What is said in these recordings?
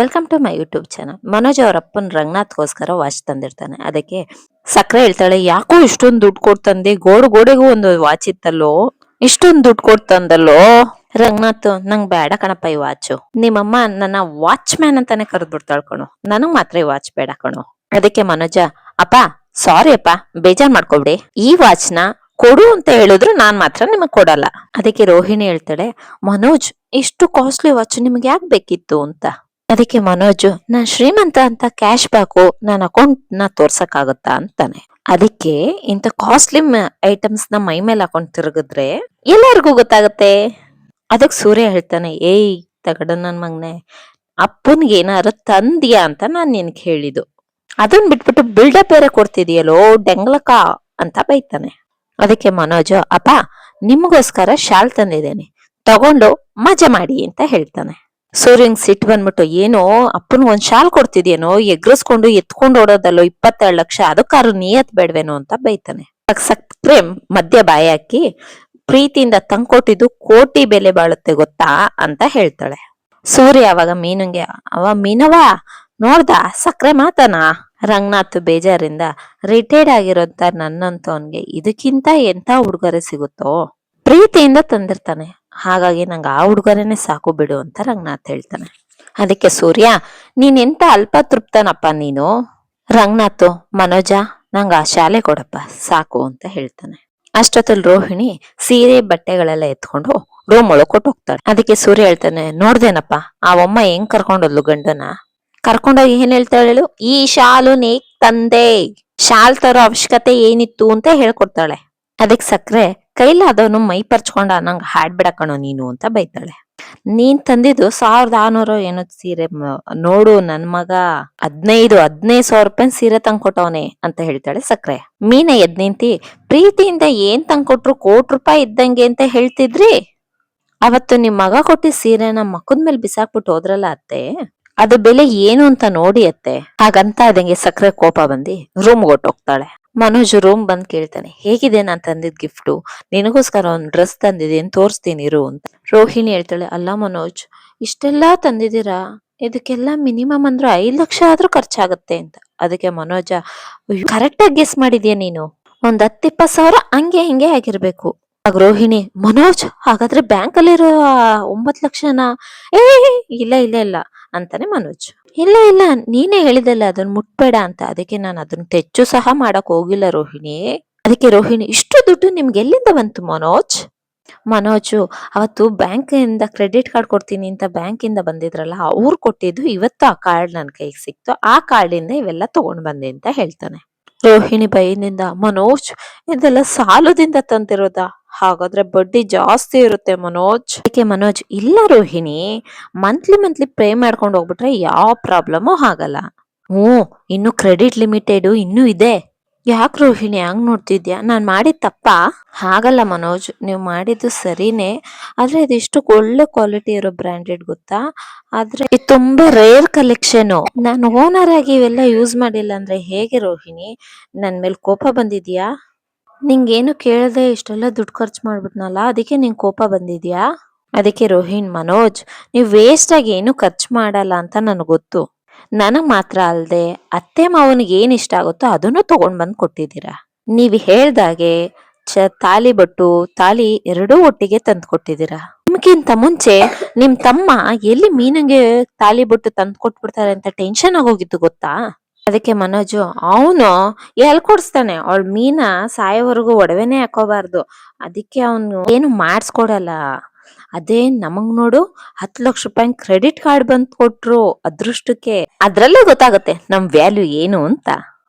Welcome to my YouTube channel Manoj ಅವ್ರ ಅಪ್ಪನ್ ರಂಗನಾಥ್ಗೋಸ್ಕರ watch ತಂದಿರ್ತಾನೆ. ಅದಕ್ಕೆ ಸಕ್ಕರೆ ಹೇಳ್ತಾಳೆ, ಯಾಕೋ ಇಷ್ಟೊಂದು ದುಡ್ಡು ಕೊಡ್ತಂದೆ ಗೋಡು ಗೋಡೆಗೂ ಒಂದು ವಾಚ್ ಇತ್ತಲ್ಲೋ? ಇಷ್ಟೊಂದು ದುಡ್ಡು ಕೊಡ್ತಂದಲ್ಲೋ ರಂಗನಾಥ್, ನಂಗ್ ಬೇಡ ಕಣಪ್ಪ ಈ ವಾಚು. ನಿಮ್ಮಮ್ಮ ನನ್ನ ವಾಚ್ ಮ್ಯಾನ್ ಅಂತಾನೆ ಕರೆದ್ಬಿಡ್ತಾಳ್ ಕಣು. ನನಗ್ ಮಾತ್ರ ಈ ವಾಚ್ ಬೇಡ ಕಣು. ಅದಕ್ಕೆ ಮನೋಜ, ಅಪ್ಪ ಸಾರಿ ಅಪ್ಪ, ಬೇಜಾರ್ ಮಾಡ್ಕೊಬಿಡಿ. ಈ ವಾಚ್ನ ಕೊಡು ಅಂತ ಹೇಳಿದ್ರು ನಾನ್ ಮಾತ್ರ ನಿಮಗ್ ಕೊಡಲ್ಲ. ಅದಕ್ಕೆ ರೋಹಿಣಿ ಹೇಳ್ತಾಳೆ, ಮನೋಜ್, ಇಷ್ಟು ಕಾಸ್ಟ್ಲಿ ವಾಚ್ ನಿಮ್ಗೆ ಯಾಕೆ ಬೇಕಿತ್ತು? ಅಂತ. ಅದಕ್ಕೆ ಮನೋಜ್, ನಾನ್ ಶ್ರೀಮಂತ ಅಂತ ಕ್ಯಾಶ್ ಬ್ಯಾಕು ನನ್ನ ಅಕೌಂಟ್ನ ತೋರ್ಸಕ್ ಆಗುತ್ತಾ ಅಂತಾನೆ. ಅದಕ್ಕೆ ಇಂತ ಕಾಸ್ಟ್ಲಿ ಐಟಮ್ಸ್ನ ಮೈ ಮೇಲೆ ಹಾಕೊಂಡ್ ತಿರುಗಿದ್ರೆ ಎಲ್ಲರಿಗೂ ಗೊತ್ತಾಗತ್ತೆ. ಅದಕ್ ಸೂರ್ಯ ಹೇಳ್ತಾನೆ, ಏಯ್, ತಗಡ ನನ್ ಮಗನೆ, ಅಪ್ಪನ್ಗೆ ಏನಾರು ತಂದ್ಯಾ? ಅಂತ ನಾನ್ ನಿನ್ಗೆ ಹೇಳಿದ್ದು. ಅದನ್ ಬಿಟ್ಬಿಟ್ಟು ಬಿಲ್ಡಪ್ ಬೇರೆ ಕೊಡ್ತಿದ್ಯಲ್ಲೋ, ಡೆಂಗ್ಲಕ ಅಂತ ಬೈತಾನೆ. ಅದಕ್ಕೆ ಮನೋಜ್, ಅಪ್ಪ, ನಿಮಗೋಸ್ಕರ ಶಾಲ್ ತಂದಿದ್ದೇನೆ. ತಗೊಂಡು ಮಜಾ ಮಾಡಿ, ಅಂತ ಹೇಳ್ತಾನೆ. ಸೂರ್ಯಂಗ್ ಸಿಟ್ ಬಂದ್ಬಿಟ್ಟು, ಏನೋ, ಅಪ್ಪನ್ ಒಂದ್ ಶಾಲ್ ಕೊಡ್ತಿದ್ಯೇನೋ, ಎಗ್ರಸ್ಕೊಂಡು ಎತ್ಕೊಂಡು ಓಡೋದಲ್ಲೋ ಇಪ್ಪತ್ತೆರಡು ಲಕ್ಷ ಅದಕ್ಕಾರು ನಿಯತ್ ಬೇಡ್ವೇನೋ ಅಂತ ಬೈತಾನೆ. ಸಕ್ರೆ ಮಧ್ಯ ಬಾಯಿ ಹಾಕಿ, ಪ್ರೀತಿಯಿಂದ ತಂಕೊಟ್ಟಿದ್ದು ಕೋಟಿ ಬೆಲೆ ಬಾಳುತ್ತೆ ಗೊತ್ತಾ? ಅಂತ ಹೇಳ್ತಾಳೆ. ಸೂರ್ಯ ಅವಾಗ ಮೀನುಂಗೆ ಅವ ಮೀನವ ನೋಡ್ದ, ಸಕ್ರೆ ಮಾತನ? ರಂಗನಾಥ್ ಬೇಜಾರಿಂದ, ರಿಟೈರ್ಡ್ ಆಗಿರೋಂತ ನನ್ನಂತವನ್ಗೆ ಇದಕ್ಕಿಂತ ಎಂತ ಉಡುಗೊರೆ ಸಿಗುತ್ತೋ? ಪ್ರೀತಿಯಿಂದ ತಂದಿರ್ತಾನೆ. ಹಾಗಾಗಿ ನಂಗೆ ಆ ಹುಡುಗರೇನೆ ಸಾಕು ಬಿಡು ಅಂತ ರಂಗನಾಥ್ ಹೇಳ್ತಾನೆ. ಅದಕ್ಕೆ ಸೂರ್ಯ, ನೀನ್ ಎಂತ ಅಲ್ಪ ತೃಪ್ತನಪ್ಪ ನೀನು? ರಂಗನಾಥ್, ಮನೋಜ, ನಂಗ ಆ ಶಾಲೆ ಕೊಡಪ್ಪ, ಸಾಕು ಅಂತ ಹೇಳ್ತಾನೆ. ಅಷ್ಟೊತ್ತಲ್ಲಿ ರೋಹಿಣಿ ಸೀರೆ ಬಟ್ಟೆಗಳೆಲ್ಲ ಎತ್ಕೊಂಡು ರೂಮ್ ಒಳಗೆ ಕೊಟ್ಟು ಹೋಗ್ತಾಳೆ. ಅದಕ್ಕೆ ಸೂರ್ಯ ಹೇಳ್ತಾನೆ, ನೋಡ್ದೇನಪ್ಪ, ಆ ಅಮ್ಮ ಹೆಂಗ್ ಕರ್ಕೊಂಡೋದ್ಲು ಗಂಡನ? ಕರ್ಕೊಂಡೋಗಿ ಏನ್ ಹೇಳ್ತಾಳೆ ಹೇಳು? ಈ ಶಾಲು ನೀ ತಂದೆ, ಶಾಲ್ ತರೋ ಅವಶ್ಯಕತೆ ಏನಿತ್ತು ಅಂತ ಹೇಳ್ಕೊಡ್ತಾಳೆ. ಅದಕ್ಕೆ ಸಕ್ರೆ ಕೈಲಾದವನು ಮೈ ಪರ್ಚ್ಕೊಂಡ ನಂಗ್ ಹಾಡ್ಬಿಡ ಬಿಡಕಣೋ ನೀನು ಅಂತ ಬೈತಾಳೆ. ನೀನ್ ತಂದಿದ್ದು ಸಾವಿರದ ಆರ್ನೂರು ಏನೋ ಸೀರೆ ನೋಡು ನನ್ ಮಗ ಹದ್ನೈದು ಹದ್ನೈದು ಸಾವಿರ ರೂಪಾಯಿ ಸೀರೆ ತಂದ್ಕೊಟ್ಟವನೆ ಅಂತ ಹೇಳ್ತಾಳೆ ಸಕ್ರೆ. ಮೀನ ಎದ್ ನಿಂತಿ ಪ್ರೀತಿಯಿಂದ ಏನ್ ತಂದ್ಕೊಟ್ರು ಕೋಟಿ ರೂಪಾಯಿ ಇದ್ದಂಗೆ ಅಂತ ಹೇಳ್ತಿದ್ರಿ? ಅವತ್ತು ನಿಮ್ ಮಗ ಕೊಟ್ಟಿ ಸೀರೆನ ಮಕ್ಕದ ಮೇಲೆ ಬಿಸಾಕ್ಬಿಟ್ಟು ಹೋದ್ರಲ್ಲ ಅತ್ತೆ? ಅದು ಬೆಲೆ ಏನು ಅಂತ ನೋಡಿ ಅತ್ತೆ. ಹಾಗಂತ ಅದಂಗೆ ಸಕ್ರೆ ಕೋಪ ಬಂದಿ ರೂಮ್ ಹೋಗ್ತಾಳೆ ಮನೋಜ್ ರೂಮ್ ಬಂದ್ ಕೇಳ್ತಾನೆ, ಹೇಗಿದೆ ನಾನ್ ತಂದಿದ್ ಗಿಫ್ಟು ನಿನಗೋಸ್ಕರ ಒಂದ್ ಡ್ರೆಸ್ ತಂದಿದ್ದೀನಿ ತೋರಿಸ್ತೀನಿ ಇರು ಅಂತ. ರೋಹಿಣಿ ಹೇಳ್ತಾಳೆ, ಅಲ್ಲ ಮನೋಜ್, ಇಷ್ಟೆಲ್ಲಾ ತಂದಿದ್ದೀರಾ? ಇದಕ್ಕೆಲ್ಲ ಮಿನಿಮಮ್ ಅಂದ್ರೆ ಐದ್ ಲಕ್ಷ ಆದ್ರೂ ಖರ್ಚಾಗತ್ತೆ ಅಂತ. ಅದಕ್ಕೆ ಮನೋಜ ಕರೆಕ್ಟ್ ಆಗಿ ಗೆಸ್ ಮಾಡಿದ್ಯಾ ನೀನು? ಒಂದ್ ಹತ್ತಿಪ್ಪತ್ ಸಾವಿರ ಹಂಗೆ ಹಿಂಗೆ ಆಗಿರ್ಬೇಕು. ಆಗ ರೋಹಿಣಿ, ಮನೋಜ್, ಹಾಗಾದ್ರೆ ಬ್ಯಾಂಕ್ ಅಲ್ಲಿರೋ ಒಂಬತ್ ಲಕ್ಷನ? ಏ ಇಲ್ಲ ಇಲ್ಲ ಇಲ್ಲ, ಅಂತಾನೆ ಮನೋಜ್. ಇಲ್ಲ ಇಲ್ಲ. ನೀನೇ ಹೇಳಿದಲ್ಲ ಅದನ್ನ ಮುಟ್ಬೇಡ ಅಂತ. ಅದಕ್ಕೆ ನಾನು ಅದನ್ನ ತೆಚ್ಚು ಸಹ ಮಾಡಕ್ ಹೋಗಿಲ್ಲ ರೋಹಿಣಿ. ಅದಕ್ಕೆ ರೋಹಿಣಿ, ಇಷ್ಟು ದುಡ್ಡು ನಿಮ್ಗೆ ಎಲ್ಲಿಂದ ಬಂತು ಮನೋಜ್? ಮನೋಜು, ಅವತ್ತು ಬ್ಯಾಂಕ್ ಇಂದ ಕ್ರೆಡಿಟ್ ಕಾರ್ಡ್ ಕೊಡ್ತೀನಿ ಅಂತ ಬ್ಯಾಂಕ್ ಇಂದ ಬಂದಿದ್ರಲ್ಲ, ಅವ್ರು ಕೊಟ್ಟಿದ್ದು ಇವತ್ತು ಆ ಕಾರ್ಡ್ ನನ್ ಕೈಗೆ ಸಿಕ್ತು. ಆ ಕಾರ್ಡ್ ಇಂದ ಇವೆಲ್ಲ ತಗೊಂಡ್ ಬಂದೆ ಅಂತ ಹೇಳ್ತಾನೆ. ರೋಹಿಣಿ ಬೈನಿಂದ ಮನೋಜ್ ಇದೆಲ್ಲ ಸಾಲದಿಂದ ತಂದಿರೋದಾ? ಹಾಗಾದ್ರೆ ಬಡ್ಡಿ ಜಾಸ್ತಿ ಇರುತ್ತೆ ಮನೋಜ್. ಅದಕ್ಕೆ ಮನೋಜ್? ಇಲ್ಲ ರೋಹಿಣಿ ಮಂತ್ಲಿ ಮಂತ್ಲಿ ಪೇ ಮಾಡ್ಕೊಂಡು ಹೋಗ್ಬಿಟ್ರೆ ಯಾವ ಪ್ರಾಬ್ಲಮು ಆಗಲ್ಲ. ಹ್ಞೂ ಇನ್ನು ಕ್ರೆಡಿಟ್ ಲಿಮಿಟೆಡ್ ಇನ್ನೂ ಇದೆ. ಯಾಕೆ ರೋಹಿಣಿ ಹಂಗೆ ನೋಡ್ತಿದ್ಯಾ? ನಾನು ಮಾಡಿದ ತಪ್ಪಾ? ಹಾಗಲ್ಲ ಮನೋಜ್, ನೀವು ಮಾಡಿದ್ದು ಸರಿನೇ. ಆದ್ರೆ ಇದಿಷ್ಟು ಒಳ್ಳೆ ಕ್ವಾಲಿಟಿ ಇರೋ ಬ್ರ್ಯಾಂಡೆಡ್ ಗೊತ್ತಾ? ಆದರೆ ಇದು ತುಂಬ ರೇರ್ ಕಲೆಕ್ಷನು ನಾನು ಓನರ್ ಆಗಿ ಇವೆಲ್ಲ ಯೂಸ್ ಮಾಡಿಲ್ಲ ಅಂದ್ರೆ ಹೇಗೆ ರೋಹಿಣಿ? ನನ್ನ ಮೇಲೆ ಕೋಪ ಬಂದಿದ್ಯಾ? ನಿಂಗೇನು ಕೇಳದೆ ಇಷ್ಟೆಲ್ಲ ದುಡ್ಡು ಖರ್ಚು ಮಾಡ್ಬಿಟ್ನಲ್ಲ, ಅದಕ್ಕೆ ನಿಂಗೆ ಕೋಪ ಬಂದಿದ್ಯಾ? ಅದಕ್ಕೆ ರೋಹಿಣ್, ಮನೋಜ್, ನೀವು ವೇಸ್ಟಾಗಿ ಏನು ಖರ್ಚು ಮಾಡಲ್ಲ ಅಂತ ನನಗೆ ಗೊತ್ತು. ನನಗ್ ಮಾತ್ರ ಅಲ್ಲದೆ ಅತ್ತೆ ಮಾವನಿಗೆ ಏನ್ ಇಷ್ಟ ಆಗುತ್ತೋ ಅದನ್ನು ತಗೊಂಡ್ ಬಂದ್ ಕೊಟ್ಟಿದ್ದೀರಾ? ನೀವ್ ಹೇಳ್ದಾಗೆ ಚ ತಾಲಿ ಬಟ್ಟು ತಾಲಿ ಎರಡೂ ಒಟ್ಟಿಗೆ ತಂದ್ ಕೊಟ್ಟಿದ್ದೀರಾ? ನಿಮ್ಗಿಂತ ಮುಂಚೆ ನಿಮ್ ತಮ್ಮ ಎಲ್ಲಿ ಮೀನಂಗೆ ತಾಲಿ ಬಟ್ಟು ತಂದ್ ಕೊಟ್ಬಿಡ್ತಾರೆ ಅಂತ ಟೆನ್ಷನ್ ಆಗೋಗಿತ್ತು ಗೊತ್ತಾ? ಅದಕ್ಕೆ ಮನೋಜು, ಅವನು ಕೊಡ್ಸ್ತಾನೆ. ಅವಳ ಮೀನ ಸಾಯೋವರೆಗೂ ಒಡವೆನೆ ಹಾಕೋಬಾರ್ದು. ಅದಕ್ಕೆ ಅವನು ಏನು ಮಾಡಿಸ್ಕೊಡಲ್ಲ ಅದೇ ನಮಗ್ ನೋಡು ಹತ್ತು ಲಕ್ಷ ರೂಪಾಯಿ ಕ್ರೆಡಿಟ್ ಕಾರ್ಡ್ ಬಂದ್ ಕೊಟ್ರು ಅದೃಷ್ಟಕ್ಕೆ. ಅದ್ರಲ್ಲೇ ಗೊತ್ತಾಗುತ್ತೆ ನಮ್ ವ್ಯಾಲ್ಯೂ ಏನು ಅಂತ.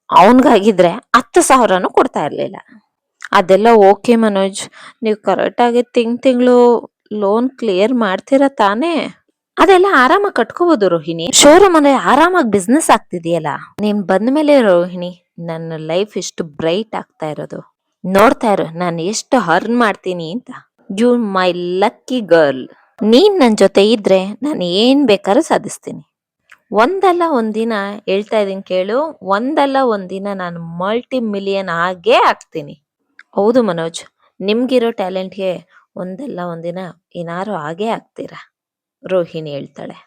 ಅವನ್ಗಾಗಿದ್ರೆ ಹತ್ತು ಸಾವಿರನು ಕೊಡ್ತಾ ಇರ್ಲಿಲ್ಲ. ಅದೆಲ್ಲ ಓಕೆ ಮನೋಜ್, ನೀವು ಕರೆಕ್ಟ್ ಆಗಿ ತಿಂಗ್ ತಿಂಗಳು ಲೋನ್ ಕ್ಲಿಯರ್ ಮಾಡ್ತೀರಾ ತಾನೇ? ಅದೆಲ್ಲ ಆರಾಮಾಗಿ ಕಟ್ಕೋಬಹುದು ರೋಹಿಣಿ. ಶೋರೂಮ್ ಅಂದ್ರೆ ಆರಾಮಾಗಿ ಬಿಸ್ನೆಸ್ ಆಗ್ತಿದೆಯಲ್ಲ? ನೀನ್ ಬಂದ ಮೇಲೆ ರೋಹಿಣಿ, ನನ್ನ ಲೈಫ್ ಇಷ್ಟು ಬ್ರೈಟ್ ಆಗ್ತಾ ಇರೋದು. ನೋಡ್ತಾ ಇರೋ, ನಾನು ಎಷ್ಟು ಹರ್ನ್ ಮಾಡ್ತೀನಿ ಅಂತ. ಯು ಮೈ ಲಕ್ಕಿ ಗರ್ಲ್ ನೀನ್ ನನ್ನ ಜೊತೆ ಇದ್ರೆ ನಾನು ಏನ್ ಬೇಕಾದ್ರೂ ಸಾಧಿಸ್ತೀನಿ. ಒಂದಲ್ಲ ಒಂದಿನ ಹೇಳ್ತಾ ಇದ್ದೀನಿ ಕೇಳು, ಒಂದಲ್ಲ ಒಂದಿನ ನಾನು ಮಲ್ಟಿ ಮಿಲಿಯನ್ ಆಗೇ ಆಗ್ತೀನಿ. ಹೌದು ಮನೋಜ್, ನಿಮ್ಗಿರೋ ಟ್ಯಾಲೆಂಟ್ಗೆ ಒಂದಲ್ಲ ಒಂದಿನ ಏನಾರು ಆಗೇ ಆಗ್ತೀರಾ? ರೋಹಿಣಿ ಹೇಳ್ತಾಳೆ.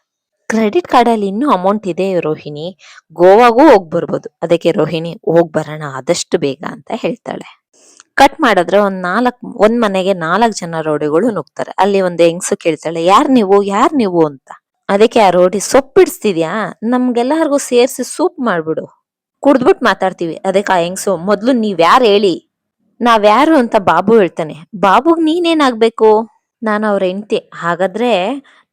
ಕ್ರೆಡಿಟ್ ಕಾರ್ಡಲ್ಲಿ ಇನ್ನೂ ಅಮೌಂಟ್ ಇದೆ ರೋಹಿಣಿ. ಗೋವಾಗೂ ಹೋಗ್ಬರ್ಬೋದು. ಅದಕ್ಕೆ ರೋಹಿಣಿ ಹೋಗ್ಬರೋಣ ಆದಷ್ಟು ಬೇಗ ಅಂತ ಹೇಳ್ತಾಳೆ. ಕಟ್ ಮಾಡಿದ್ರೆ ಒಂದ್ ನಾಲ್ಕು, ಒಂದ್ ಮನೆಗೆ ನಾಲ್ಕು ಜನ ರೋಡಿಗಳು ನುಗ್ತಾರೆ. ಅಲ್ಲಿ ಒಂದು ಹೆಂಗ್ಸು ಕೇಳ್ತಾಳೆ, ಯಾರ್ ನೀವು? ಯಾರ್ ನೀವು? ಅಂತ. ಅದಕ್ಕೆ ಆ ರೋಡಿ, ಸೊಪ್ಪು ಬಿಡಿಸ್ತಿದ್ಯಾ ನಮ್ಗೆಲ್ಲರಿಗೂ ಸೇರಿಸಿ ಸೂಪ್ ಮಾಡ್ಬಿಡು. ಕುಡ್ದ್ಬಿಟ್ ಮಾತಾಡ್ತೀವಿ. ಅದಕ್ಕೆ ಆ ಹೆಂಗ್ಸು, ಮೊದ್ಲು ನೀವ್ ಯಾರು ಹೇಳಿ? ನಾವ್ಯಾರು ಅಂತ ಬಾಬು ಹೇಳ್ತಾನೆ. ಬಾಬುಗ್ ನೀನೇನಾಗ್ಬೇಕು? ನಾನು ಅವ್ರ ಹೆಂಡತಿ. ಹಾಗಾದ್ರೆ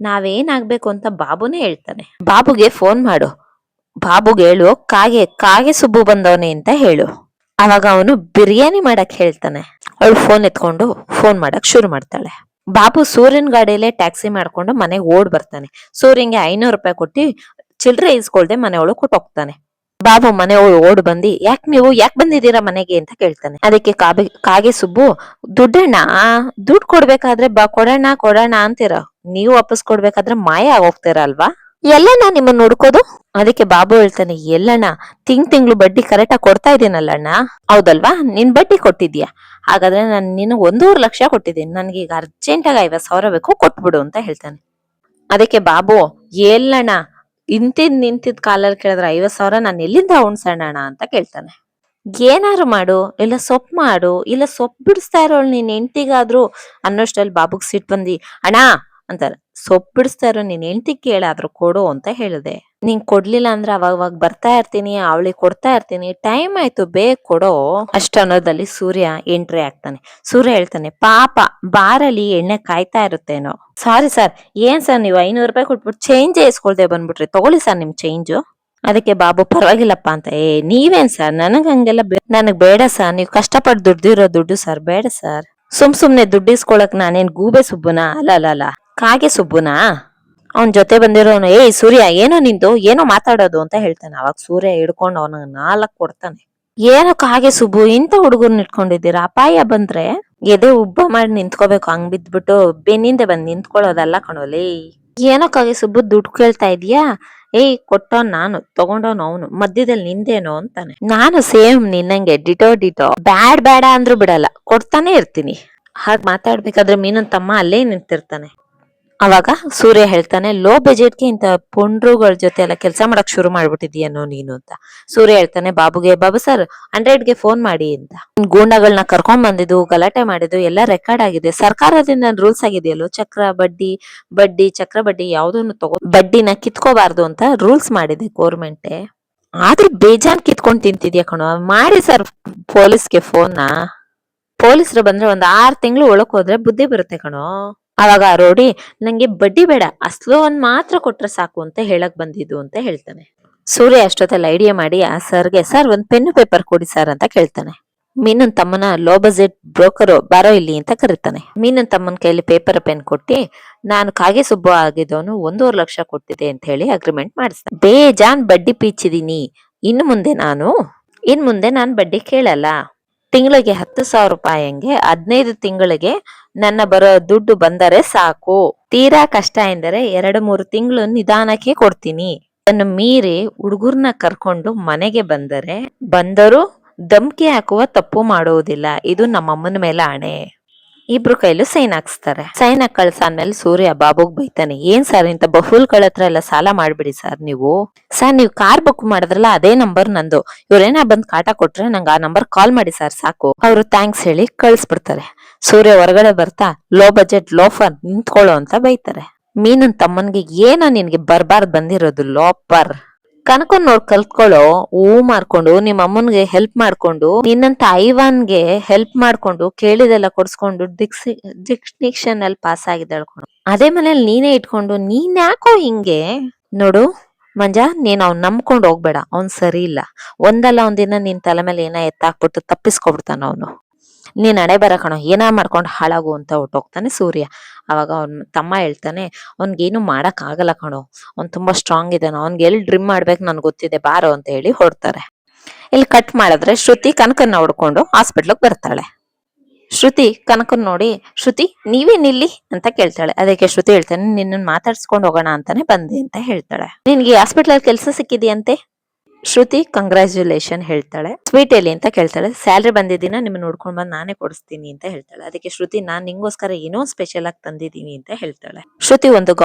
ನಾವೇನಾಗ್ಬೇಕು ಅಂತ ಬಾಬುನೇ ಹೇಳ್ತಾನೆ. ಬಾಬುಗೆ ಫೋನ್ ಮಾಡು. ಬಾಬುಗೆ ಹೇಳು, ಕಾಗೆ ಕಾಗೆ ಸುಬ್ಬು ಬಂದವನೆ ಅಂತ ಹೇಳು. ಅವಾಗ ಅವನು ಬಿರಿಯಾನಿ ಮಾಡಕ್ ಹೇಳ್ತಾನೆ. ಅವಳು ಫೋನ್ ಎತ್ಕೊಂಡು ಫೋನ್ ಮಾಡಕ್ ಶುರು ಮಾಡ್ತಾಳೆ. ಬಾಬು ಸೂರ್ಯನ್ ಗಾಡಿಯಲ್ಲೇ ಟ್ಯಾಕ್ಸಿ ಮಾಡ್ಕೊಂಡು ಮನೆಗೆ ಓಡ್ ಬರ್ತಾನೆ. ಸೂರ್ಯನ್ಗೆ ಐನೂರು ರೂಪಾಯಿ ಕೊಟ್ಟು ಚಿಲ್ಡ್ರೆ ಇಸ್ಕೊಳ್ದೆ ಮನೆ ಒಳಗೆ ಕೊಟ್ಟೋಗ್ತಾನೆ ಬಾಬು ಮನೆ ಓಡ್ ಬಂದಿ, ಯಾಕೆ ನೀವು, ಯಾಕೆ ಬಂದಿದ್ದೀರಾ ಮನೆಗೆ? ಅಂತ ಕೇಳ್ತಾನೆ. ಅದಕ್ಕೆ ಕಾಬೆ, ಕಾಗೆ ಸುಬ್ಬು, ದುಡ್ಡಣ್ಣ, ದುಡ್ಡು ಕೊಡ್ಬೇಕಾದ್ರೆ ಬಾ ಕೊಡೋಣ ಕೊಡೋಣ ಅಂತೀರ. ನೀವು ವಾಪಸ್ ಕೊಡ್ಬೇಕಾದ್ರೆ ಮಾಯ ಆಗೋಗ್ತೀರ ಅಲ್ವಾ? ಎಲ್ಲಣ್ಣ ನಿಮ್ಮನ್ನ ನೋಡ್ಕೋದು? ಅದಕ್ಕೆ ಬಾಬು ಹೇಳ್ತಾನೆ, ಎಲ್ಲಣ್ಣ, ತಿಂಗ್ ತಿಂಗ್ಳು ಬಡ್ಡಿ ಕರೆಕ್ಟ್ ಆಗಿ ಕೊಡ್ತಾ ಇದೀನಲ್ಲಣ್ಣ. ಹೌದಲ್ವಾ? ನಿನ್ ಬಡ್ಡಿ ಕೊಟ್ಟಿದ್ಯಾ? ಹಾಗಾದ್ರೆ ನಾನು ನಿನ್ನ ಒಂದೂವರೆ ಲಕ್ಷ ಕೊಟ್ಟಿದ್ದೀನಿ. ನನ್ಗೆ ಈಗ ಅರ್ಜೆಂಟ್ ಆಗಿ ಐವತ್ ಸಾವಿರ ಬೇಕು, ಕೊಟ್ಬಿಡು ಅಂತ ಹೇಳ್ತಾನೆ. ಅದಕ್ಕೆ ಬಾಬು, ಎಲ್ಲಣ್ಣ, ಇಂತಿದ್ ನಿಂತಿದ್ ಕಾಲಲ್ಲಿ ಕೇಳಿದ್ರೆ ಐವತ್ ಸಾವಿರ ನಾನು ಎಲ್ಲಿಂದ ಉಣ್ಸೋಣ ಅಂತ ಕೇಳ್ತಾನೆ. ಏನಾರು ಮಾಡು, ಇಲ್ಲ ಸೊಪ್ಪು ಮಾಡು, ಇಲ್ಲ ಸೊಪ್ಪು ಬಿಡಿಸ್ತಾ ಇರೋಳು ನೀನ್ ಹೆಂಡತಿಗಾದ್ರು ಅನ್ನೋಷ್ಟಲ್ಲಿ ಬಾಬುಗ್ ಸಿಟ್ ಬಂದಿ, ಅಣ್ಣ ಅಂತಾರೆ. ಸೊಪ್ಪು ಇರೋ ನೀನ್ ಹೆಂಡ್ತಿ ಕೇಳಾದ್ರೂ ಕೊಡು ಅಂತ ಹೇಳಿದೆ. ನೀನ್ ಕೊಡ್ಲಿಲ್ಲ ಅಂದ್ರೆ ಅವಾಗ ಬರ್ತಾ ಇರ್ತೀನಿ, ಅವಳಿಗೆ ಕೊಡ್ತಾ ಇರ್ತೀನಿ, ಟೈಮ್ ಆಯ್ತು, ಬೇಗ ಕೊಡೋ. ಅಷ್ಟ ಅನ್ನೋದಲ್ಲಿ ಸೂರ್ಯ ಎಂಟ್ರಿ ಆಗ್ತಾನೆ. ಸೂರ್ಯ ಹೇಳ್ತಾನೆ, ಪಾಪ, ಬಾರಲ್ಲಿ ಎಣ್ಣೆ ಕಾಯ್ತಾ ಇರುತ್ತೇನೋ. ಸಾರಿ ಸರ್, ಏನ್ ಸರ್ ನೀವು ಐನೂರು ರೂಪಾಯಿ ಕೊಟ್ಬಿಟ್ಟು ಚೇಂಜ್ ಇಸ್ಕೊಳ್ದೆ ಬಂದ್ಬಿಟ್ರಿ. ತಗೊಳ್ಳಿ ಸರ್ ನಿಮ್ ಚೇಂಜು. ಅದಕ್ಕೆ ಬಾಬು, ಪರವಾಗಿಲ್ಲಪ್ಪ ಅಂತ, ಏ, ನೀವೇನ್ ಸರ್? ನನಗ್ ಹಂಗೆಲ್ಲ ನನಗ್ ಬೇಡ ಸರ್, ನೀವು ಕಷ್ಟಪಟ್ಟು ದುಡ್ದಿರೋ ದುಡ್ಡು ಸರ್, ಬೇಡ ಸರ್. ಸುಮ್ ಸುಮ್ನೆ ದುಡ್ಡು ಇಸ್ಕೊಳಕ್ ನಾನೇನ್ ಗೂಬೆ ಸುಬ್ಬುನಾ? ಅಲ್ಲ ಕಾಗೆ ಸುಬ್ಬುನಾ? ಅವನ್ ಜೊತೆ ಬಂದಿರೋನು, ಏಯ್ ಸೂರ್ಯ, ಏನೋ ನಿಂದು? ಏನೋ ಮಾತಾಡೋದು? ಅಂತ ಹೇಳ್ತಾನೆ. ಅವಾಗ ಸೂರ್ಯ ಹಿಡ್ಕೊಂಡು ಅವನ ನಾಲ್ಕ್ ಕೊಡ್ತಾನೆ. ಏನೋ ಕಾಗೆ ಸುಬ್ಬು, ಇಂಥ ಹುಡುಗರ್ನ ಇಟ್ಕೊಂಡಿದ್ದೀರಾ? ಅಪಾಯ ಬಂದ್ರೆ ಎದೆ ಉಬ್ಬ ಮಾಡಿ ನಿಂತ್ಕೋಬೇಕು. ಹಂಗ್ ಬಿದ್ಬಿಟ್ಟು ಬೆನ್ನಿಂದ ಬಂದ್ ನಿಂತ್ಕೊಳ್ಳೋದಲ್ಲ ಕಣೋಲಿ ಏನೋ ಕಾಗೆ ಸುಬ್ಬು, ದುಡ್ಡು ಕೇಳ್ತಾ ಇದೀಯಾ ಏಯ್ ಕೊಟ್ಟೋ ನಾನು, ತಗೊಂಡೋನು ಅವನು. ಮಧ್ಯದಲ್ಲಿ ನಿಂದೇನೋ, ಅಂತಾನೆ. ನಾನು ಸೇಮ್ ನಿನ್ನಂಗೆ, ಡಿಟೋ ಡಿಟೋ. ಬ್ಯಾಡ್ ಬೇಡ ಅಂದ್ರೂ ಬಿಡಲ್ಲ, ಕೊಡ್ತಾನೆ ಇರ್ತೀನಿ. ಹಾಗೆ ಮಾತಾಡ್ಬೇಕಾದ್ರೆ ಮೀನನ್ ತಮ್ಮ ಅಲ್ಲೇ ನಿಂತಿರ್ತಾನೆ. ಅವಾಗ ಸೂರ್ಯ ಹೇಳ್ತಾನೆ, ಲೋ ಬಜೆಟ್ಗೆ ಇಂತ ಪುಂಡ್ರುಗಳ ಜೊತೆ ಎಲ್ಲ ಕೆಲಸ ಮಾಡಕ್ ಶುರು ಮಾಡ್ಬಿಟ್ಟಿದ್ಯೇನೋ ನೀನು ಅಂತ. ಸೂರ್ಯ ಹೇಳ್ತಾನೆ, ಬಾಬುಗೆ, ಬಾಬು ಸರ್, ಹಂಡ್ರೆಡ್ಗೆ ಫೋನ್ ಮಾಡಿ ಅಂತ. ಗೂಂಡಗಳನ್ನ ಕರ್ಕೊಂಡ್ ಬಂದಿದ್ದು, ಗಲಾಟೆ ಮಾಡಿದ್ದು, ಎಲ್ಲ ರೆಕಾರ್ಡ್ ಆಗಿದೆ. ಸರ್ಕಾರದಿಂದ ರೂಲ್ಸ್ ಆಗಿದೆಯಲ್ಲೋ? ಚಕ್ರ, ಬಡ್ಡಿ ಬಡ್ಡಿ, ಚಕ್ರ, ಬಡ್ಡಿ ಯಾವ್ದನ್ನು ತಗೋ, ಬಡ್ಡಿನ ಕಿತ್ಕೋಬಾರ್ದು ಅಂತ ರೂಲ್ಸ್ ಮಾಡಿದೆ ಗೋರ್ಮೆಂಟ್. ಆದ್ರೂ ಬೇಜಾನ್ ಕಿತ್ಕೊಂಡ್ ತಿಂತಿದ್ಯಾ ಕಣೋ? ಮಾಡಿ ಸರ್ ಪೊಲೀಸ್ಗೆ ಫೋನ್? ಪೊಲೀಸರು ಬಂದ್ರೆ ಒಂದ್ ಆರ್ ತಿಂಗಳು ಒಳಕ್ ಹೋದ್ರೆ ಬುದ್ಧಿ ಬರುತ್ತೆ ಕಣೋ? ಅವಾಗ ಆ ರೋಡಿ ನಂಗೆ ಬಡ್ಡಿ ಬೇಡ ಅಸ್ಲು ಒಂದ್ ಮಾತ್ರ ಕೊಟ್ರೆ ಸಾಕು ಅಂತ ಹೇಳಕ್ ಬಂದಿದ್ದು ಅಂತ ಹೇಳ್ತಾನೆ. ಸೂರ್ಯ ಅಷ್ಟೊತ್ತಲ್ಲಿ ಐಡಿಯಾ ಮಾಡಿ, ಆ ಸರ್ಗೆ, ಸರ್ ಒಂದ್ ಪೆನ್ ಪೇಪರ್ ಕೊಡಿ ಸರ್ ಅಂತ ಕೇಳ್ತಾನೆ. ಮೀನನ್ ತಮ್ಮನ ಲೋ ಬಜೆಟ್ ಬ್ರೋಕರು ಬಾರೋ ಇಲ್ಲಿ ಅಂತ ಕರೀತಾನೆ. ಮೀನನ್ ತಮ್ಮನ ಕೈಯಲ್ಲಿ ಪೇಪರ್ ಪೆನ್ ಕೊಟ್ಟಿ, ನಾನು ಕಾಗೆ ಸುಬ್ಬು ಆಗಿದ್ದವನು ಒಂದೂವರೆ ಲಕ್ಷ ಕೊಟ್ಟಿದೆ ಅಂತ ಹೇಳಿ ಅಗ್ರಿಮೆಂಟ್ ಮಾಡಿಸ್ತಾನೆ. ಬೇಜಾನ್ ಬಡ್ಡಿ ಪೀಚಿದೀನಿ, ಇನ್ನು ಮುಂದೆ ನಾನು, ಇನ್ ಮುಂದೆ ನಾನು ಬಡ್ಡಿ ಕೇಳಲ್ಲ ತಿಂಗಳಿಗೆ ಹತ್ತು ಸಾವಿರ ರೂಪಾಯಿ ಹಂಗೆ ಹದಿನೈದು ತಿಂಗಳಿಗೆ ನನ್ನ ಬರೋ ದುಡ್ಡು ಬಂದರೆ ಸಾಕು. ತೀರಾ ಕಷ್ಟ ಎಂದರೆ ಎರಡು ಮೂರು ತಿಂಗಳು ನಿಧಾನಕ್ಕೆ ಕೊಡ್ತೀನಿ. ಅದನ್ನು ಮೀರಿ ಹುಡುಗರ್ನ ಕರ್ಕೊಂಡು ಮನೆಗೆ ಬಂದರೆ ಬಂದರೂ ಧಮ್ಕಿ ಹಾಕುವ ತಪ್ಪು ಮಾಡುವುದಿಲ್ಲ ಇದು ನಮ್ಮಮ್ಮನ ಮೇಲೆ ಆಣೆ. ಇಬ್ರು ಕೈಲೂ ಸೈನ್ ಹಾಕ್ಸ್ತಾರೆ. ಸೈನ್ ಹಾಕ್ ಕಳ್ಸಾದ್ಮೇಲೆ ಸೂರ್ಯ ಬಾಬುಗ್ ಬೈತಾನೆ, ಏನ್ ಸರ್ ಇಂತ ಬಹುಲ್ಗಳ ಹತ್ರ ಎಲ್ಲ ಸಾಲ ಮಾಡ್ಬಿಡಿ ಸರ್ ನೀವು? ಸರ್ ನೀವು ಕಾರ್ ಬುಕ್ ಮಾಡಿದ್ರಲ್ಲ, ಅದೇ ನಂಬರ್ ನಂದು. ಇವ್ರೇನ ಬಂದ್ ಕಾಟ ಕೊಟ್ರೆ ನಂಗೆ ಆ ನಂಬರ್ ಕಾಲ್ ಮಾಡಿ ಸರ್, ಸಾಕು. ಅವರು ಥ್ಯಾಂಕ್ಸ್ ಹೇಳಿ ಕಳ್ಸ್ಬಿಡ್ತಾರೆ. ಸೂರ್ಯ ಹೊರಗಡೆ ಬರ್ತಾ, ಲೋ ಬಜೆಟ್, ಲೋ ಫರ್ ನಿಂತ್ಕೊಳ್ಳೋ ಅಂತ ಬೈತಾರೆ. ಮೀನನ್ ತಮ್ಮನ್ಗೆ ಏನೋ ನಿನ್ಗೆ ಬರ್ಬಾರ್ದ್ ಬಂದಿರೋದು, ಲೋಪರ್. ಕನಕನ್ ನೋಡ್ ಕಲ್ತ್ಕೊಳ್ಳೋ ಹೂ ಮಾರ್ಕೊಂಡು ನಿಮ್ಮ ಅಮ್ಮನ್ಗೆ ಹೆಲ್ಪ್ ಮಾಡ್ಕೊಂಡು ನಿನ್ನಂತ ಐವಾನ್ಗೆ ಹೆಲ್ಪ್ ಮಾಡ್ಕೊಂಡು, ಕೇಳಿದೆಲ್ಲ ಕೊಡ್ಸ್ಕೊಂಡು ಡಿಸ್ಟಿಂಕ್ಷನ್ ಅಲ್ಲಿ ಪಾಸ್ ಆಗಿದ್ದಾಳ್. ಅದೇ ಮನೇಲಿ ನೀನೇ ಇಟ್ಕೊಂಡು, ನೀನ್ ಯಾಕೋ ಹಿಂಗೆ? ನೋಡು, ಮಂಜ, ನೀನ್ ಅವ್ನ್ ನಂಬ್ಕೊಂಡು ಹೋಗ್ಬೇಡ, ಅವ್ನ್ ಸರಿ ಇಲ್ಲ. ಒಂದಲ್ಲ ಒಂದಿನ ನಿನ್ ತಲೆ ಮೇಲೆ ಏನ ಎತ್ತಾಕ್ಬಿಟ್ಟು ತಪ್ಪಿಸ್ಕೊಬಿಡ್ತಾನ ಅವನು. ನೀನ್ ಹಣೆ ಬರ ಕಣೋ, ಏನ ಮಾಡ್ಕೊಂಡು ಹಾಳಾಗು ಅಂತ ಹೊಟ್ಟೋಗ್ತಾನೆ ಸೂರ್ಯ. ಅವಾಗ ಅವನ್ ತಮ್ಮ ಹೇಳ್ತಾನೆ, ಅವ್ನ್ಗೇನು ಮಾಡಕ್ ಆಗಲ್ಲ ಕಣೋ, ಅವ್ನ್ ತುಂಬಾ ಸ್ಟ್ರಾಂಗ್ ಇದ್ದಾನೆ ಅವ್ನ್ಗೆ ಎಲ್ಲಿ ಡ್ರಿಮ್ ಮಾಡ್ಬೇಕು ನನ್ಗೆ ಗೊತ್ತಿದೆ, ಬಾರೋ ಅಂತ ಹೇಳಿ ಹೊಡ್ತಾರೆ ಇಲ್ಲಿ ಕಟ್ ಮಾಡಿದ್ರೆ ಶ್ರುತಿ ಕನಕನ್ನ ಹೊಡ್ಕೊಂಡು ಹಾಸ್ಪಿಟ್ಲಿಗೆ ಬರ್ತಾಳೆ. ಶ್ರುತಿ ಕನಕನ್ ನೋಡಿ, ಶ್ರುತಿ, ನೀವೇ ನಿಲ್ಲಿ ಅಂತ ಕೇಳ್ತಾಳೆ. ಅದಕ್ಕೆ ಶ್ರುತಿ ಹೇಳ್ತಾನೆ, ನಿನ್ನನ್ ಮಾತಾಡ್ಸ್ಕೊಂಡು ಹೋಗೋಣ ಅಂತಾನೆ ಬಂದೆ ಅಂತ ಹೇಳ್ತಾಳೆ. ನಿನ್ಗೆ ಹಾಸ್ಪಿಟ್ಲಲ್ಲಿ ಕೆಲಸ ಸಿಕ್ಕಿದೆಯಂತೆ? ಶ್ರುತಿ ಕಂಗ್ರ್ಯಾಚುಲೇಷನ್ ಹೇಳ್ತಾಳೆ. ಸ್ವೀಟ್ ಎಲ್ಲಿ ಅಂತ ಕೇಳ್ತಾಳೆ. ಸ್ಯಾಲ್ರಿ ಬಂದಿದ್ದೀನ? ನಿಮ್ಮನ್ನ ನೋಡ್ಕೊಂಡ್ ಬಂದ್ ನಾನೇ ಕೊಡಿಸ್ತೀನಿ ಅಂತ ಹೇಳ್ತಾಳೆ. ಅದಕ್ಕೆ ಶ್ರುತಿ, ನಾನ್ ನಿಂಗೋಸ್ಕರ ಏನೋ ಸ್ಪೆಷಲ್ ಆಗಿ ತಂದಿದ್ದೀನಿ ಅಂತ ಹೇಳ್ತಾಳೆ. ಶ್ರುತಿ ಒಂದು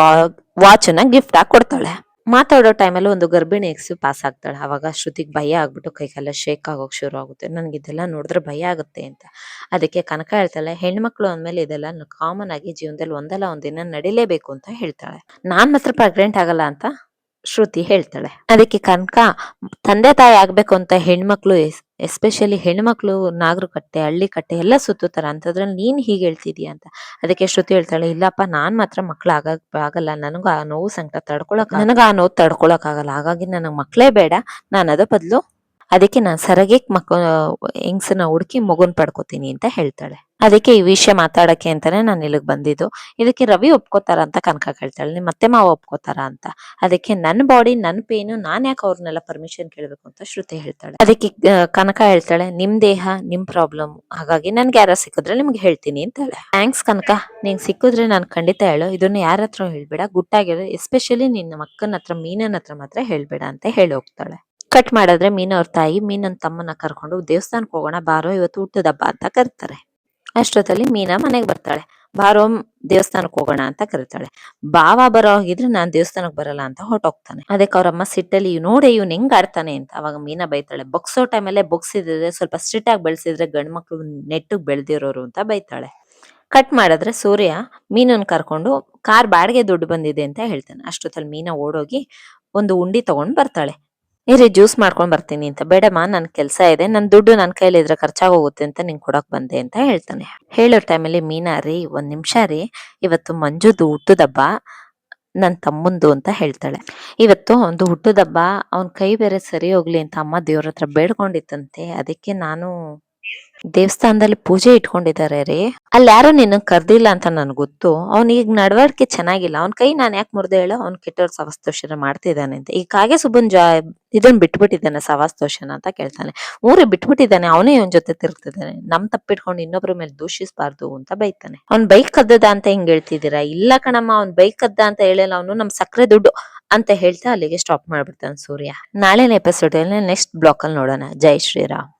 ವಾಚ್ನ ಗಿಫ್ಟ್ ಆಗಿ ಕೊಡ್ತಾಳೆ. ಮಾತಾಡೋ ಟೈಮಲ್ಲಿ ಒಂದು ಗರ್ಭಿಣಿ ಎಕ್ಸ್ ಪಾಸ್ ಆಗ್ತಾಳೆ. ಅವಾಗ ಶ್ರುತಿಗೆ ಭಯ ಆಗ್ಬಿಟ್ಟು ಕೈಕಾಲ ಶೇಕ್ ಆಗೋಕೆ ಶುರು ಆಗುತ್ತೆ. ನನ್ಗೆ ಇದೆಲ್ಲ ನೋಡಿದ್ರೆ ಭಯ ಆಗುತ್ತೆ ಅಂತ. ಅದಕ್ಕೆ ಕನಕ ಹೇಳ್ತಾಳೆ, ಹೆಣ್ಮಕ್ಳು ಅಂದ್ಮೇಲೆ ಇದೆಲ್ಲ ಕಾಮನ್ ಆಗಿ ಜೀವನದಲ್ಲಿ ಒಂದಲ್ಲ ಒಂದಿನ ನಡಿಲೇಬೇಕು ಅಂತ ಹೇಳ್ತಾಳೆ. ನಾನ್ ಮಾತ್ರ ಪ್ರೆಗ್ನೆಂಟ್ ಆಗಲ್ಲ ಅಂತ? ಶ್ರುತಿ ಹೇಳ್ತಾಳೆ. ಅದಕ್ಕೆ ಕನಕ, ತಂದೆ ತಾಯಿ ಆಗ್ಬೇಕು ಅಂತ ಹೆಣ್ಮಕ್ಳು ಎಸ್ಪೆಷಲಿ ಹೆಣ್ಮಕ್ಳು, ನಾಗರಕಟ್ಟೆ ಹಳ್ಳಿ ಕಟ್ಟೆ ಎಲ್ಲ ಸುತ್ತಾರ ಅಂತದ್ರಲ್ಲಿ ನೀನ್ ಹೀಗೆ ಹೇಳ್ತಿದೀಯ ಅಂತ. ಅದಕ್ಕೆ ಶ್ರುತಿ ಹೇಳ್ತಾಳೆ, ಇಲ್ಲಪ್ಪ, ನಾನ್ ಮಾತ್ರ ಮಕ್ಳು ಆಗ ಆಗಲ್ಲ. ನನಗೂ ಆ ನೋವು ಸಂಕಟ ತಡ್ಕೊಳಕ್ ನನಗ ಆ ನೋವು ತಡ್ಕೊಳಕ್ ಆಗಲ್ಲ. ಹಾಗಾಗಿ ನನಗ್ ಮಕ್ಳೇ ಬೇಡ. ನಾನು ಅದ ಬದಲು ಅದಕ್ಕೆ ನಾನು ಸರಗೆ ಮಕ್ಕ ಹೆಂಗ್ಸನ್ನ ಹುಡುಕಿ ಮಗುನ್ ಪಡ್ಕೋತೀನಿ ಅಂತ ಹೇಳ್ತಾಳೆ. ಅದಕ್ಕೆ ಈ ವಿಷಯ ಮಾತಾಡಕ್ಕೆ ಅಂತಾನೆ ನಾನು ಇಲ್ಲಿಗೆ ಬಂದಿದ್ದು. ಇದಕ್ಕೆ ರವಿ ಒಪ್ಕೋತಾರ ಅಂತ ಕನಕ ಕೇಳ್ತಾಳೆ. ನಿಮ್ ಮತ್ತೆ ಮಾವ ಒಪ್ಕೋತಾರ ಅಂತ. ಅದಕ್ಕೆ ನನ್ನ ಬಾಡಿ ನನ್ನ ಪೇನು ನಾನ್ ಯಾಕೆ ಅವ್ರನ್ನೆಲ್ಲ ಪರ್ಮಿಷನ್ ಕೇಳ್ಬೇಕು ಅಂತ ಶ್ರುತಿ ಹೇಳ್ತಾಳೆ. ಅದಕ್ಕೆ ಕನಕ ಹೇಳ್ತಾಳೆ, ನಿಮ್ ದೇಹ, ನಿಮ್ ಪ್ರಾಬ್ಲಮ್ ಹಾಗಾಗಿ ನನ್ಗೆ ಯಾರ ಸಿಕ್ಕಿದ್ರೆ ನಿಮ್ಗೆ ಹೇಳ್ತೀನಿ ಅಂತಾಳೆ. ಥ್ಯಾಂಕ್ಸ್ ಕನಕ. ನಿಂಗೆ ಸಿಕ್ಕಿದ್ರೆ ನಾನು ಖಂಡಿತ ಹೇಳು. ಇದನ್ನ ಯಾರ ಹತ್ರ ಹೇಳ್ಬೇಡ. ಗುಟ್ಟಾಗಿರೋ ಎಸ್ಪೆಷಲಿ ನಿನ್ನ ಮಕ್ಕನ ಹತ್ರ, ಮೀನನ ಹತ್ರ ಮಾತ್ರ ಹೇಳ್ಬೇಡ ಅಂತ ಹೇಳಿ ಹೋಗ್ತಾಳೆ. ಕಟ್ ಮಾಡಿದ್ರೆ ಮೀನವ್ರ ತಾಯಿ, ಮೀನನ್ ತಮ್ಮನ್ನ ಕರ್ಕೊಂಡು ದೇವಸ್ಥಾನಕ್ಕೆ ಹೋಗೋಣ, ಬಾರೋ, ಇವತ್ತು ಹುಟ್ಟದ ಹಬ್ಬ ಅಂತ ಕರೀತಾರೆ. ಅಷ್ಟೊತ್ತಲ್ಲಿ ಮೀನಾ ಮನೆಗೆ ಬರ್ತಾಳೆ. ಬಾರೋಮ್ ದೇವಸ್ಥಾನಕ್ಕೆ ಹೋಗೋಣ ಅಂತ ಕರೀತಾಳೆ. ಬಾವ ಬರೋ ಹಾಗಿದ್ರೆ ನಾನು ದೇವಸ್ಥಾನಕ್ಕೆ ಬರಲ್ಲ ಅಂತ ಹೊರಟೋಗ್ತಾನೆ. ಅದಕ್ಕೆ ಅವರಮ್ಮ ಸಿಟ್ಟಲ್ಲಿ ಇವ್ ನೋಡಿ ಇವ್ ಹೆಂಗ್ ಆಡ್ತಾನೆ? ಅಂತ ಅವಾಗ ಮೀನಾ ಬೈತಾಳೆ. ಬೊಕ್ಸೋ ಟೈಮಲ್ಲೇ ಬೊಕ್ಸಿದ್ರೆ ಸ್ವಲ್ಪ ಸ್ಟ್ರಿಟ್ ಆಗಿ ಬೆಳೆಸಿದ್ರೆ ಗಂಡ್ ಮಕ್ಳು ನೆಟ್ಟಿಗೆ ಬೆಳೆದಿರೋರು ಅಂತ ಬೈತಾಳೆ. ಕಟ್ ಮಾಡಿದ್ರೆ ಸೂರ್ಯ ಮೀನನ್ ಕರ್ಕೊಂಡು ಕಾರ್ ಬಾಡಿಗೆ ದುಡ್ಡು ಬಂದಿದೆ ಅಂತ ಹೇಳ್ತಾನೆ. ಅಷ್ಟೊತ್ತಲ್ಲಿ ಮೀನಾ ಓಡೋಗಿ ಒಂದು ಉಂಡಿ ತಗೊಂಡ್ ಬರ್ತಾಳೆ. ಇರಿ ಜ್ಯೂಸ್ ಮಾಡ್ಕೊಂಡ್ ಬರ್ತೀನಿ ಅಂತ. ಬೇಡಮ್ಮ, ನನ್ ಕೆಲ್ಸ ಇದೆ. ನನ್ ದುಡ್ಡು ನನ್ ಕೈಲಿ ಇದ್ರೆ ಖರ್ಚಾಗೋಗುತ್ತೆ ಅಂತ ನಿಂಗ್ ಕೊಡಕ್ ಬಂದೆ ಅಂತ ಹೇಳ್ತಾನೆ. ಹೇಳೋ ಟೈಮಲ್ಲಿ ಮೀನಾ, ರೀ, ಒಂದ್ ನಿಮಿಷ, ರೀ. ಇವತ್ತು ಮಂಜುದು ಹುಟ್ಟುದಬ್ಬ, ನನ್ ತಮ್ಮಂದು ಅಂತ ಹೇಳ್ತಾಳೆ. ಇವತ್ತು ಒಂದು ಹುಟ್ಟುದಬ್ಬ, ಅವನ್ ಕೈ ಬೇರೆ ಸರಿ ಹೋಗ್ಲಿ ಅಂತ ಅಮ್ಮ ದೇವ್ರ ಹತ್ರ ಬೇಡ್ಕೊಂಡಿತ್ತಂತೆ. ಅದಕ್ಕೆ ನಾನು ದೇವಸ್ಥಾನದಲ್ಲಿ ಪೂಜೆ ಇಟ್ಕೊಂಡಿದ್ದಾರೆ ರೀ. ಅಲ್ಲಿ ಯಾರು ನಿನ್ನ ಕರ್ದಿಲ್ಲ ಅಂತ ನನ್ ಗೊತ್ತು. ಅವ್ನ್ ಈಗ ನಡವಳಿಕೆ ಚೆನ್ನಾಗಿಲ್ಲ. ಅವ್ನ ಕೈ ನಾನ್ ಯಾಕೆ ಮುರ್ದೆ ಹೇಳೋ. ಅವ್ನ್ ಕೆಟ್ಟವ್ರ ಸವಾಸ್ತೋಷನ ಮಾಡ್ತಿದ್ದಾನೆ ಅಂತ. ಈಗ ಕಾಗೆ ಸುಬ್ಬನ್ ಜಾ ಇದನ್ ಬಿಟ್ಬಿಟ್ಟಿದ್ದಾನೆ ಸವಾಸ್ತೋಷನ ಅಂತ ಕೇಳ್ತಾನೆ. ಊರಿ ಬಿಟ್ಬಿಟ್ಟಿದ್ದಾನೆ. ಅವನೇ ಇವನ್ ಜೊತೆ ತಿರುಗ್ತಿದ್ದಾನೆ. ನಮ್ ತಪ್ಪಿಟ್ಕೊಂಡು ಇನ್ನೊಬ್ರ ಮೇಲೆ ದೂಷಿಸಬಾರ್ದು ಅಂತ ಬೈತಾನೆ. ಅವ್ನ್ ಬೈಕ್ ಕದ್ದದ ಅಂತ ಹಿಂಗ್ ಹೇಳ್ತಿದ್ದೀರಾ? ಇಲ್ಲ ಕಣಮ್ಮ, ಅವ್ನ್ ಬೈಕ್ ಕದ್ದ ಅಂತ ಹೇಳಲ್ಲ. ಅವನು ನಮ್ ಸಕ್ಕರೆ ದುಡ್ಡು ಅಂತ ಹೇಳ್ತಾ ಅಲ್ಲಿಗೆ ಸ್ಟಾಪ್ ಮಾಡ್ಬಿಡ್ತಾನೆ ಸೂರ್ಯ. ನಾಳೆನ ಎಪಿಸೋಡ್ ನೆಕ್ಸ್ಟ್ ಬ್ಲಾಕ್ ಅಲ್ಲಿ ನೋಡೋಣ. ಜೈ ಶ್ರೀರಾಮ್.